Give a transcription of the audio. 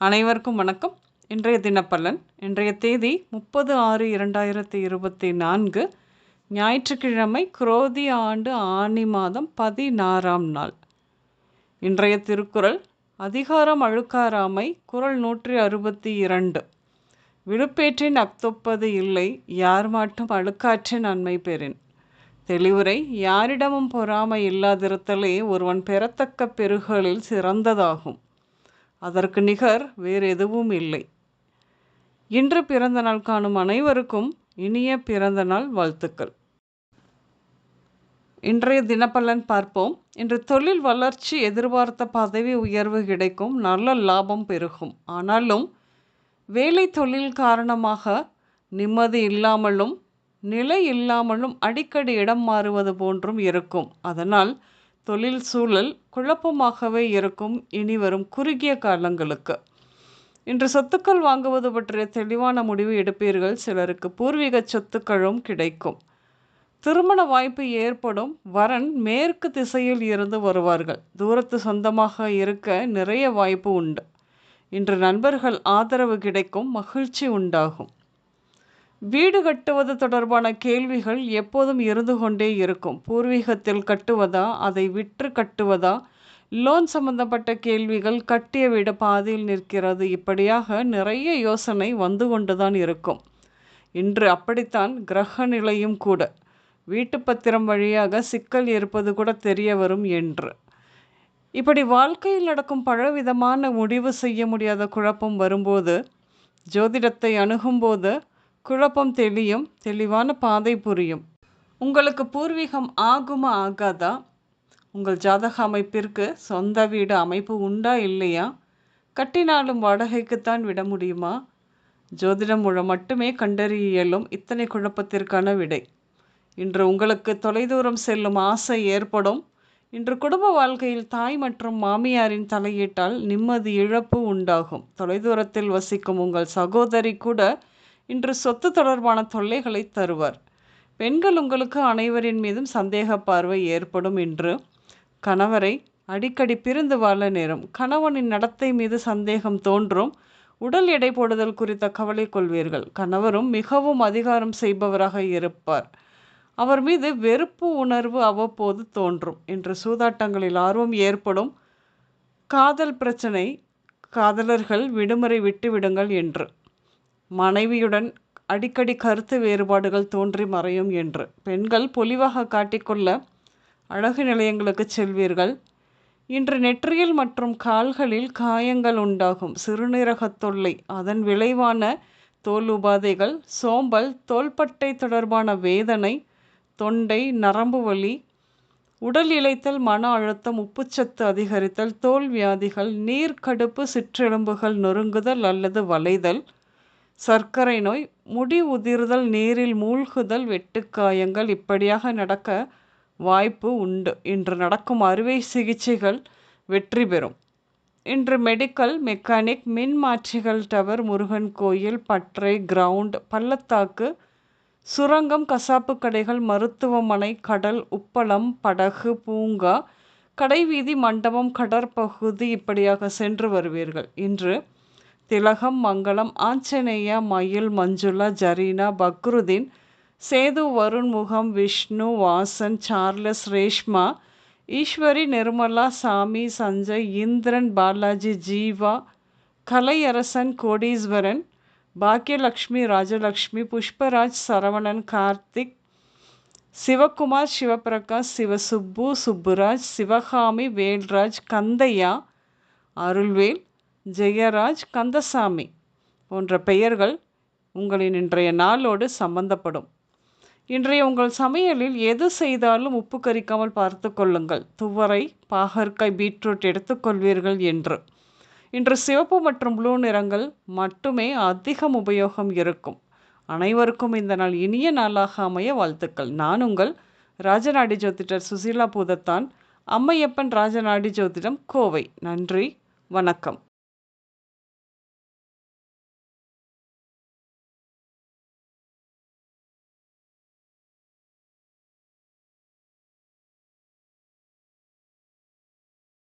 அனைவருக்கும் வணக்கம். இன்றைய தினப்பலன் இன்றைய தேதி முப்பது ஆறு இரண்டாயிரத்தி இருபத்தி நான்கு ஞாயிற்றுக்கிழமை குரோதி ஆண்டு ஆணி மாதம் பதினாறாம் நாள். இன்றைய திருக்குறள் அதிகாரம் அழுக்காராமை குரல் நூற்றி அறுபத்தி இரண்டு. விழுப்பேற்றின் அக்தொப்பது இல்லை யார் மாட்டும் அழுக்காற்றின் நன்மை பெறின். தெளிவுரை யாரிடமும் பொறாமை இல்லாதிருத்தலே ஒருவன் பெறத்தக்க பெருகளில் சிறந்ததாகும். அதற்கு நிகர் வேறு எதுவும் இல்லை. இன்று பிறந்த நாள் காணும் அனைவருக்கும் இனிய பிறந்த நாள் வாழ்த்துக்கள். இன்றைய தினப்பலன் பார்ப்போம். இன்று தொழில் வளர்ச்சி எதிர்பார்த்த பதவி உயர்வு கிடைக்கும். நல்ல லாபம் பெருகும். ஆனாலும் வேலை தொழில் காரணமாக நிம்மதி இல்லாமலும் நிலை இல்லாமலும் அடிக்கடி இடம் மாறுவது போன்றும் இருக்கும். அதனால் தொழில் சூழல் குழப்பமாகவே இருக்கும் இனி வரும் குறுகிய காலங்களுக்கு. இன்று சொத்துக்கள் வாங்குவது பற்றிய தெளிவான முடிவு எடுப்பீர்கள். சிலருக்கு பூர்வீக சொத்துக்களும் கிடைக்கும். திருமண வாய்ப்பு ஏற்படும். வரன் மேற்கு திசையில் இருந்து வருவார்கள். தூரத்து சொந்தமாக இருக்க நிறைய வாய்ப்பு உண்டு. இன்று நண்பர்கள் ஆதரவு கிடைக்கும் மகிழ்ச்சி உண்டாகும். வீடு கட்டுவது தொடர்பான கேள்விகள் எப்போதும் இருந்து கொண்டே இருக்கும். பூர்வீகத்தில் கட்டுவதா அதை விற்று கட்டுவதா? லோன் சம்பந்தப்பட்ட கேள்விகள் கட்டிய வீடு பாதியில் நிற்கிறது. இப்படியாக நிறைய யோசனை வந்து கொண்டுதான் இருக்கும். இன்று அப்படித்தான் கிரக நிலையும் கூட. வீட்டு பத்திரம் வழியாக சிக்கல் இருப்பது கூட தெரிய வரும் என்று. இப்படி வாழ்க்கையில் நடக்கும் பலவிதமான முடிவு செய்ய முடியாத குழப்பம் வரும்போது ஜோதிடத்தை அணுகும்போது குழப்பம் தெளியும் தெளிவான பாதை புரியும். உங்களுக்கு பூர்வீகம் ஆகுமா ஆகாதா? உங்கள் ஜாதக அமைப்பிற்கு சொந்த வீடு அமைப்பு உண்டா இல்லையா? கட்டினாலும் வாடகைக்குத்தான் விட முடியுமா? ஜோதிடம் மூலம் மட்டுமே கண்டறிய இயலும் இத்தனை குழப்பத்திற்கான விடை. இன்று உங்களுக்கு தொலைதூரம் செல்லும் ஆசை ஏற்படும். இன்று குடும்ப வாழ்க்கையில் தாய் மற்றும் மாமியாரின் தலையீட்டால் நிம்மதி இழப்பு உண்டாகும். தொலைதூரத்தில் வசிக்கும் உங்கள் சகோதரி கூட இன்று சொத்து தொடர்பான தொல்லைகளை தருவார். பெண்கள் உங்களுக்கு அனைவரின் மீதும் சந்தேக பார்வை ஏற்படும் என்று கணவரை அடிக்கடி பிரிந்து வாழ நேரும். கணவனின் நடத்தை மீது சந்தேகம் தோன்றும். உடல் எடை போடுதல் குறித்த கவலை கொள்வீர்கள். கணவரும் மிகவும் அதிகாரம் செய்பவராக இருப்பார். அவர் மீது வெறுப்பு உணர்வு அவ்வப்போது தோன்றும். என்று சூதாட்டங்களில் ஆர்வம் ஏற்படும். காதல் பிரச்சனை. காதலர்கள் விடுமுறை விட்டுவிடுங்கள் என்று. மனைவியுடன் அடிக்கடி கருத்து வேறுபாடுகள் தோன்றி மறையும் என்று. பெண்கள் பொலிவாக காட்டிக்கொள்ள அழகு நிலையங்களுக்கு செல்வீர்கள். இன்று நெற்றியில் மற்றும் கால்களில் காயங்கள் உண்டாகும். சிறுநீரகத் தொல்லை அதன் விளைவான தோல் உபாதைகள் சோம்பல் தோள்பட்டை தொடர்பான வேதனை தொண்டை நரம்பு வலி உடல் இழைத்தல் மன அழுத்தம் உப்புச்சத்து அதிகரித்தல் தோல் வியாதிகள் நீர்க்கடுப்பு சிற்றெலும்புகள் நொறுங்குதல் அல்லது வளைதல் சர்க்கரை நோய் முடி உதிர்தல் நீரில் மூழ்குதல் வெட்டுக்காயங்கள் இப்படியாக நடக்க வாய்ப்பு உண்டு. இன்று நடக்கும் அறுவை சிகிச்சைகள் வெற்றி பெறும். இன்று மெடிக்கல் மெக்கானிக் மின் மாற்றிகள் டவர் முருகன் கோயில் பற்றை கிரவுண்ட் பள்ளத்தாக்கு சுரங்கம் கசாப்பு கடைகள் மருத்துவமனை கடல் உப்பளம் படகு பூங்கா கடைவீதி மண்டபம் கடற்பகுதி இப்படியாக சென்று வருவீர்கள். இன்று திலகம் மங்களம் ஆஞ்சநேயா மயில் மஞ்சுளா ஜரீனா பக்ருதீன் சேது வருண் முகம் விஷ்ணு வாசன் சார்லஸ் ரேஷ்மா ஈஸ்வரி நிர்மலா சாமி சஞ்சய் இந்திரன் பாலாஜி ஜீவா கலையரசன் கோடீஸ்வரன் பாக்கியலக்ஷ்மி ராஜலக்ஷ்மி புஷ்பராஜ் சரவணன் கார்த்திக் சிவகுமார் சிவபிரகாஷ் சிவசுப்பு சுப்புராஜ் சிவகாமி வேல்ராஜ் கந்தையா அருள்வேல் ஜெயராஜ் கந்தசாமி போன்ற பெயர்கள் உங்களின் இன்றைய நாளோடு சம்பந்தப்படும். இன்றைய உங்கள் சமையலில் எது செய்தாலும் உப்பு கறிக்காமல் பார்த்து கொள்ளுங்கள். துவரை பாகற்காய் பீட்ரூட் எடுத்துக்கொள்வீர்கள் என்று. இன்று சிவப்பு மற்றும் ப்ளூ நிறங்கள் மட்டுமே அதிகம் உபயோகம் இருக்கும். அனைவருக்கும் இந்த நாள் இனிய நாளாக அமைய வாழ்த்துக்கள். நான் உங்கள் ராஜநாடி ஜோதிடர் சுசீலா பூதத்தான். அம்மையப்பன் ராஜநாடி ஜோதிடம் கோவை. நன்றி. வணக்கம்.